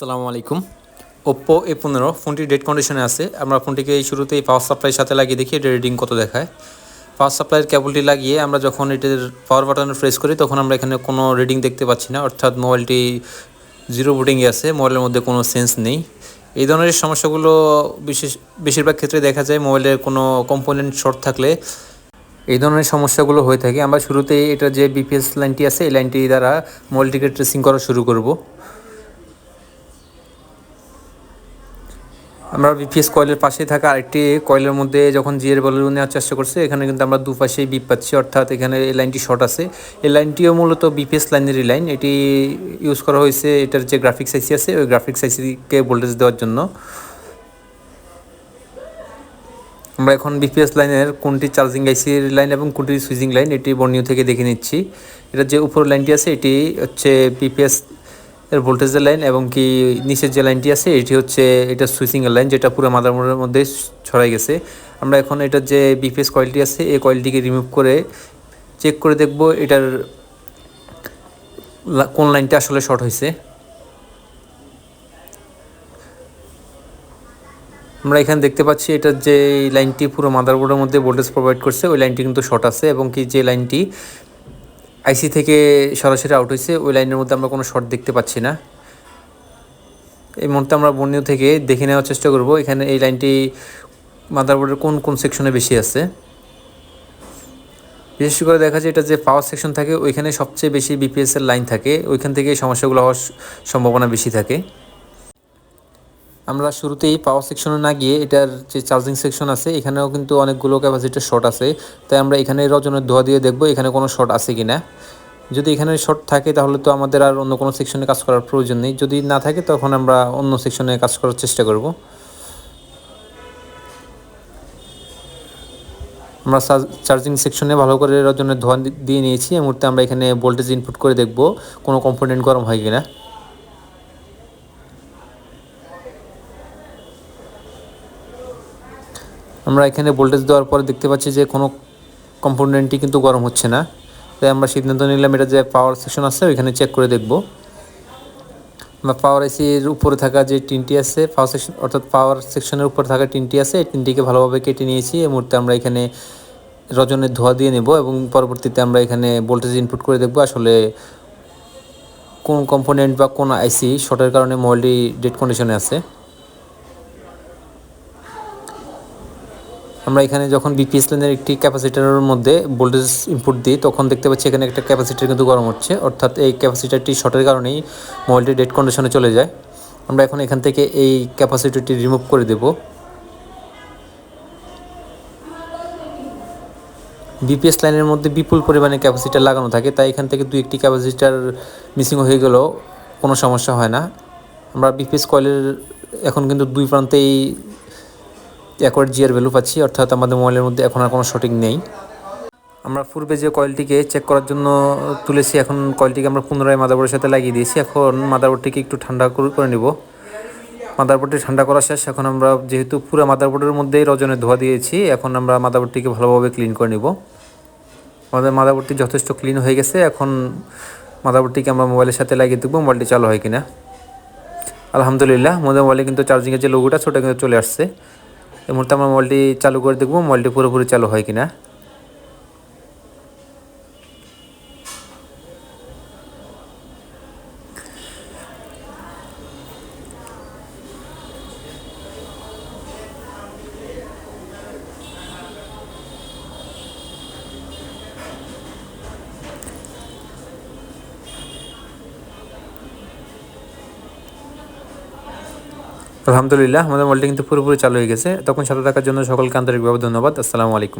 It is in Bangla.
আসসালামু আলাইকুম। ওপ্পো এ পনেরো ফোনটি ডেট কন্ডিশনে আছে। আমরা ফোনটিকে এই শুরুতেই পাওয়ার সাপ্লাইয়ের সাথে লাগিয়ে দেখি, এটা রিডিং কত দেখায়। পাওয়ার সাপ্লাইয়ের কেবলটি লাগিয়ে আমরা যখন এটার পাওয়ার বাটনে প্রেস করি, তখন আমরা এখানে কোনো রিডিং দেখতে পাচ্ছি না। অর্থাৎ মোবাইলটি জিরো বুটিংয়ে আছে মোবাইলের মধ্যে কোনো সেন্স নেই। এই ধরনের সমস্যাগুলো বিশেষ বেশিরভাগ ক্ষেত্রে দেখা যায় মোবাইলের কোনো কম্পোনেন্ট শর্ট থাকলে এই ধরনের সমস্যাগুলো হয়ে থাকে। আমরা শুরুতেই এটা যে বিপিএস লাইনটি আছে, এই লাইনটি দ্বারা মোবাইলটিকে ট্রেসিং করা শুরু করব। আমরা বিপিএস কয়েলের পাশে থাকা আরেকটি কয়েলের মধ্যে যখন জিএর বলের নেওয়ার চেষ্টা করছে, এখানে কিন্তু আমরা দুপাশেই বিপ পাচ্ছি। অর্থাৎ এখানে এই লাইনটি শর্ট আছে। এই লাইনটিও মূলত বিপিএস লাইনেরই লাইন। এটি ইউজ করা হয়েছে, এটার যে গ্রাফিক্স আইসি আছে, ওই গ্রাফিক্স আইসিকে ভোল্টেজ দেওয়ার জন্য। আমরা এখন বিপিএস লাইনের কোনটি চার্জিং আইসির লাইন এবং কোনটি সুইচিং লাইন এটি বর্ণীয় থেকে দেখে নিচ্ছি। এটা যে উপর লাইনটি আছে, এটি হচ্ছে বিপিএস এর ভোল্টেজের লাইন এবং কি নিচের যে লাইনটি আছে, এটি হচ্ছে এটা সুইচিংয়ের লাইন যেটা পুরো মাদারবোর্ডের মধ্যে ছড়াই গেছে। আমরা এখন এটার যে বিপিএস কয়েলটি আছে, এই কয়েলটিকে রিমুভ করে চেক করে দেখব এটার কোন লাইনটা আসলে শর্ট হয়েছে। আমরা এখানে দেখতে পাচ্ছি এটার যে লাইনটি পুরো মাদারবোর্ডের মধ্যে ভোল্টেজ প্রোভাইড করছে, ওই লাইনটি কিন্তু শর্ট আছে এবং কি যে লাইনটি আইসি থেকে সরাসরি আউট হয়েছে, ওই লাইনের মধ্যে আমরা কোনো শর্ট দেখতে পাচ্ছি না। এই মুহূর্তে আমরা বর্ণীয় থেকে দেখে নেওয়ার চেষ্টা করব, এখানে এই লাইনটি মাদারবোর্ডের কোন কোন সেকশনে বেশি আছে। বিশেষ করে দেখা যায় এটা যে পাওয়ার সেকশন থাকে, ওইখানে সবচেয়ে বেশি বিপিএসের লাইন থাকে, ওইখান থেকে সমস্যাগুলো হওয়ার সম্ভাবনা বেশি থাকে। আমরা শুরুতেই পাওয়ার সেকশনে না গিয়ে এটার যে চার্জিং সেকশন আছে, এখানেও কিন্তু অনেকগুলো ক্যাপাসিটির শর্ট আছে। তাই আমরা এখানে রজনের ধোয়া দিয়ে দেখব এখানে কোনো শর্ট আছে কি না যদি এখানে শর্ট থাকে তাহলে তো আমাদের আর অন্য কোনো সেকশনে কাজ করার প্রয়োজন নেই। যদি না থাকে তখন আমরা অন্য সেকশনে কাজ করার চেষ্টা করব। আমরা চার্জিং সেকশনে ভালো করে রজনের ধোয়া দিয়ে নিয়েছি। এই মুহূর্তে আমরা এখানে ভোল্টেজ ইনপুট করে দেখব কোনো কম্পোনেন্ট গরম হয় কিনা। আমরা এখানে ভোল্টেজ দেওয়ার পরে দেখতে পাচ্ছি যে কোনো কম্পোনেন্টই কিন্তু গরম হচ্ছে না। তাই আমরা সিদ্ধান্ত নিলাম এটা যে পাওয়ার সেকশন আছে, ওইখানে চেক করে দেখব। আমরা পাওয়ার এসির উপরে থাকা যে টিনটি আছে পাওয়ার সেকশন অর্থাৎ পাওয়ার সেকশনের উপরে থাকা টিনটি আছে, এই টিনটিকে ভালোভাবে কেটে নিয়েছি। এই মুহূর্তে আমরা এখানে রজনের ধোয়া দিয়ে নেব এবং পরবর্তীতে আমরা এখানে ভোল্টেজ ইনপুট করে দেখব আসলে কোন কম্পোনেন্ট বা কোন আইসি শর্টের কারণে মোবাইলটি ডেড কন্ডিশনে আছে। আমরা এখানে যখন বিপিএস লাইনের একটি ক্যাপাসিটারের মধ্যে ভোল্টেজ ইনপুট দিই, তখন দেখতে পাচ্ছি এখানে একটা ক্যাপাসিটার কিন্তু গরম হচ্ছে। অর্থাৎ এই ক্যাপাসিটারটি শর্টের কারণেই মোবাইলটি ডেড কন্ডিশনে চলে যায়। আমরা এখন এখান থেকে এই ক্যাপাসিটারটি রিমুভ করে দেব। বিপিএস লাইনের মধ্যে বিপুল পরিমাণে ক্যাপাসিটার লাগানো থাকে, তাই এখান থেকে দুই একটি ক্যাপাসিটার মিসিং হয়ে গেলেও কোনো সমস্যা হয় না। আমরা বিপিএস কয়েলের এখন কিন্তু দুই প্রান্তেই অ্যাকোয়ার্ড জিয়ার ভ্যালু পাচ্ছি, অর্থাৎ আমাদের মোবাইলের মধ্যে এখন আর কোনো সঠিক নেই। আমরা পূর্বে যে কয়েলটিকে চেক করার জন্য তুলেছি, এখন কয়েলটিকে আমরা পুনরায় মাদারবোর্ডের সাথে লাগিয়ে দিয়েছি। এখন মাদারবোর্ডটিকে একটু ঠান্ডা করে নিব। মাদারবোর্ডটি ঠান্ডা করা শেষ, এখন আমরা যেহেতু পুরো মাদারবোর্ডের মধ্যেই রজনের ধোয়া দিয়েছি, এখন আমরা মাদারবোর্ডটিকে ভালোভাবে ক্লিন করে নিব। আমাদের মাদারবোর্ডটি যথেষ্ট ক্লিন হয়ে গেছে, এখন মাদারবোর্ডটিকে আমরা মোবাইলের সাথে লাগিয়ে দেখব মোবাইলটি চালু হয় কিনা। আলহামদুলিল্লাহ মোদের মোবাইলে কিন্তু চার্জিংয়ের যে লোগোটা ছোটো কিন্তু চলে আসছে। এই মুহূর্তে আমরা মোবাইলটি চালু করে দেখব মোবাইলটি পুরোপুরি চালু হয় কিনা। আলহামদুলিল্লাহ, আমাদের মলটি কিন্তু পুরোপুরি চালু হয়ে গেছে। তখন সাথে থাকার জন্য সকলকে আন্তরিকভাবে ধন্যবাদ। আসসালামু আলাইকুম।